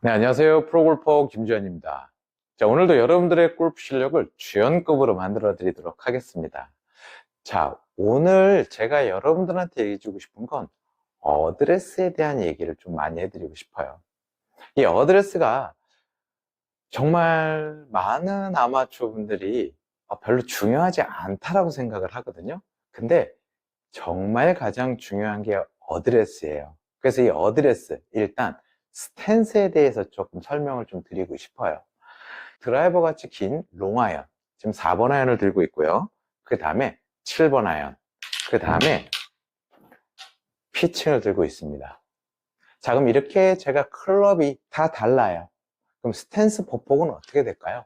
네, 안녕하세요. 프로골퍼 김주현입니다. 자, 오늘도 여러분들의 골프 실력을 주연급으로 만들어 드리도록 하겠습니다. 자, 오늘 제가 여러분들한테 얘기해 주고 싶은 건 어드레스에 대한 얘기를 좀 많이 해드리고 싶어요. 이 어드레스가 정말 많은 아마추어 분들이 어, 별로 중요하지 않다라고 생각을 하거든요. 근데 정말 가장 중요한 게 어드레스예요. 그래서 이 어드레스, 일단 스탠스에 대해서 조금 설명을 좀 드리고 싶어요. 드라이버 같이 긴 롱아이언, 지금 4번 아이언을 들고 있고요. 그 다음에 7번 아이언, 그 다음에 피칭을 들고 있습니다. 자, 그럼 이렇게 제가 클럽이 다 달라요. 그럼 스탠스 보폭은 어떻게 될까요?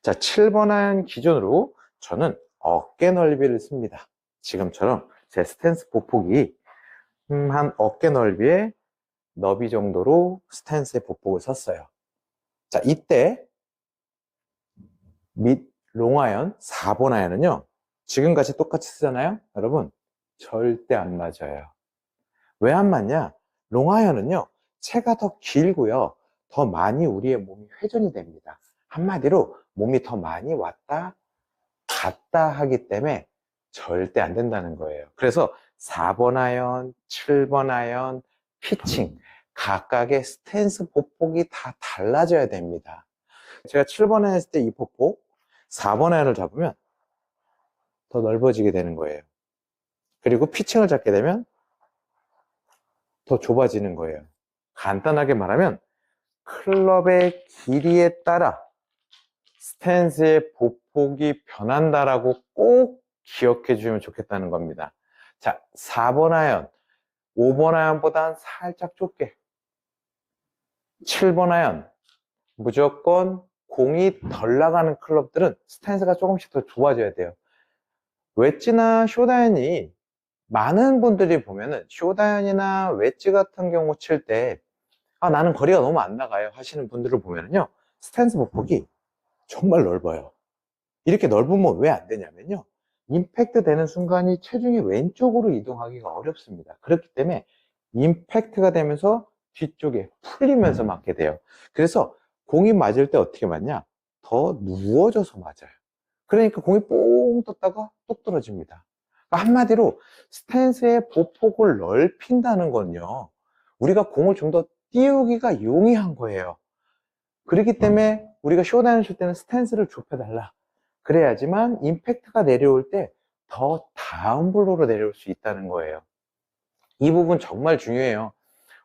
자, 7번 아이언 기준으로 저는 어깨 넓이를 씁니다. 지금처럼 제 스탠스 보폭이 음, 한 어깨 넓이의 너비 정도로 스탠스의 보폭을 썼어요. 자, 이때 밑 롱아이언 4번 아이언은요. 지금같이 똑같이 쓰잖아요. 여러분 절대 안 맞아요. 왜 안 맞냐? 롱아이언은요. 채가 더 길고요. 더 많이 우리의 몸이 회전이 됩니다. 한마디로 몸이 더 많이 왔다 갔다 하기 때문에 절대 안 된다는 거예요. 그래서 4번 아이언, 7번 아이언, 피칭 각각의 스탠스 보폭이 다 달라져야 됩니다. 제가 7번에 했을 때 이 보폭, 4번 아이언을 잡으면 더 넓어지게 되는 거예요. 그리고 피칭을 잡게 되면 더 좁아지는 거예요. 간단하게 말하면 클럽의 길이에 따라 스탠스의 보폭이 변한다라고 꼭 기억해 주면 좋겠다는 겁니다. 자, 4번 아이언, 5번 아이언보다는 살짝 좁게 7번 아이언 무조건 공이 덜 나가는 클럽들은 스탠스가 조금씩 더 좁아져야 돼요 웨지나 쇼다이언이 많은 분들이 보면은 쇼다이언이나 웨지 같은 경우 칠 때 아, 나는 거리가 너무 안 나가요 하시는 분들을 보면은요 스탠스 보폭이 정말 넓어요 이렇게 넓으면 왜 안 되냐면요 임팩트 되는 순간이 체중이 왼쪽으로 이동하기가 어렵습니다. 그렇기 때문에 임팩트가 되면서 뒤쪽에 풀리면서 맞게 돼요. 그래서 공이 맞을 때 어떻게 맞냐? 더 누워져서 맞아요. 그러니까 공이 뽕 떴다가 뚝 떨어집니다. 그러니까 한마디로 스탠스의 보폭을 넓힌다는 건요. 우리가 공을 좀 더 띄우기가 용이한 거예요. 그렇기 때문에 우리가 쇼다이언 칠 때는 스탠스를 좁혀달라. 그래야지만 임팩트가 내려올 때 더 다운 블로로 내려올 수 있다는 거예요. 이 부분 정말 중요해요.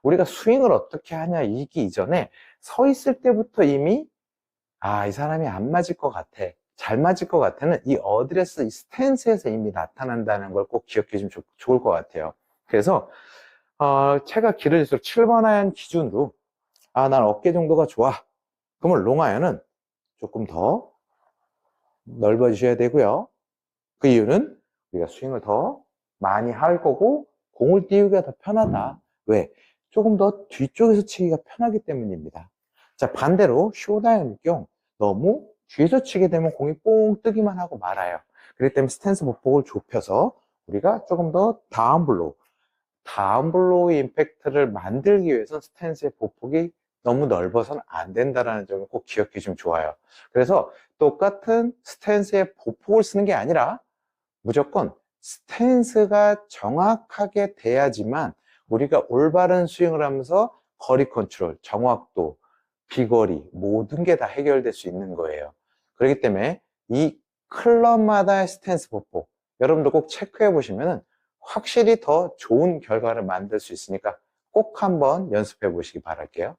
우리가 스윙을 어떻게 하냐 이기 이전에 서 있을 때부터 이미 아, 이 사람이 안 맞을 것 같아. 잘 맞을 것 같아는 이 어드레스, 이 스탠스에서 이미 나타난다는 걸 꼭 기억해 주면 좋, 좋을 것 같아요. 그래서 어, 채가 길어질수록 7번 아이언 기준으로 아, 난 어깨 정도가 좋아. 그러면 롱 아이언은 조금 더 넓어지셔야 되고요. 그 이유는 우리가 스윙을 더 많이 할 거고 공을 띄우기가 더 편하다. 왜? 조금 더 뒤쪽에서 치기가 편하기 때문입니다. 자 반대로 쇼다이언 경 너무 뒤에서 치게 되면 공이 뽕 뜨기만 하고 말아요. 그렇기 때문에 스탠스 보폭을 좁혀서 우리가 조금 더 다운 블로우, 다운 블로우의 임팩트를 만들기 위해서 스탠스의 보폭이 너무 넓어서는 안 된다는 점을 꼭 기억해 주시면 좋아요. 그래서 똑같은 스탠스의 보폭을 쓰는 게 아니라 무조건 스탠스가 정확하게 돼야지만 우리가 올바른 스윙을 하면서 거리 컨트롤, 정확도, 비거리 모든 게 다 해결될 수 있는 거예요. 그렇기 때문에 이 클럽마다의 스탠스 보폭 여러분도 꼭 체크해 보시면 확실히 더 좋은 결과를 만들 수 있으니까 꼭 한번 연습해 보시기 바랄게요.